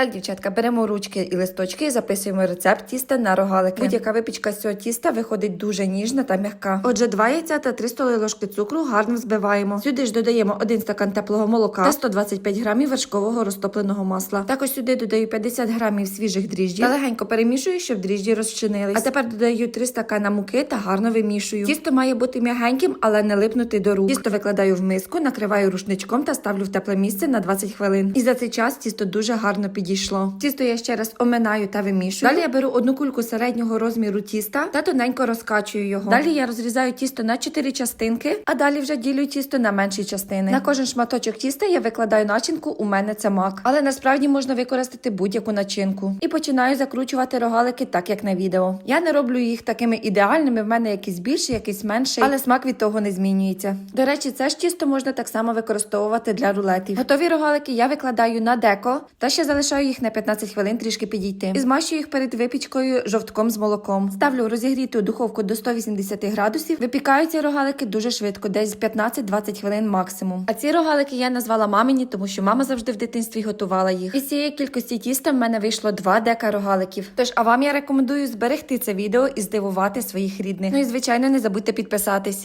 Так, дівчатка, беремо ручки і листочки і записуємо рецепт тіста на рогалики. Будь-яка випічка з цього тіста виходить дуже ніжна та м'яка. Отже, 2 яйця та 3 столові ложки цукру гарно взбиваємо. Сюди ж додаємо 1 стакан теплого молока та 125 грамів вершкового розтопленого масла. Також сюди додаю 50 грамів свіжих дріжджів та легенько перемішую, щоб дріжджі розчинились. А тепер додаю 3 стакана муки та гарно вимішую. Тісто має бути м'ягеньким, але не липнути до рук. Тісто викладаю в миску, накриваю рушничком та ставлю в тепле місце на 20 хвилин. І за цей час тісто дуже гарно підійшло. Тісто я ще раз оминаю та вимішую. Далі я беру одну кульку середнього розміру тіста та тоненько розкачую його. Далі я розрізаю тісто на 4 частинки, а далі вже ділю тісто на менші частини. На кожен шматочок тіста я викладаю начинку. У мене це мак, але насправді можна використати будь-яку начинку. І починаю закручувати рогалики так, як на відео. Я не роблю їх такими ідеальними. В мене якийсь більший, якийсь менший, але смак від того не змінюється. До речі, це ж тісто можна так само використовувати для рулетів. Готові рогалики я викладаю на деко та ще залишаю їх на 15 хвилин трішки підійти. І змащую їх перед випічкою жовтком з молоком. Ставлю розігріту духовку до 180 градусів. Випікаються рогалики дуже швидко, десь 15-20 хвилин максимум. А ці рогалики я назвала мамині, тому що мама завжди в дитинстві готувала їх. Із цієї кількості тіста в мене вийшло 2 дека рогаликів. Тож, а вам я рекомендую зберегти це відео і здивувати своїх рідних. Ну і звичайно, не забудьте підписатись.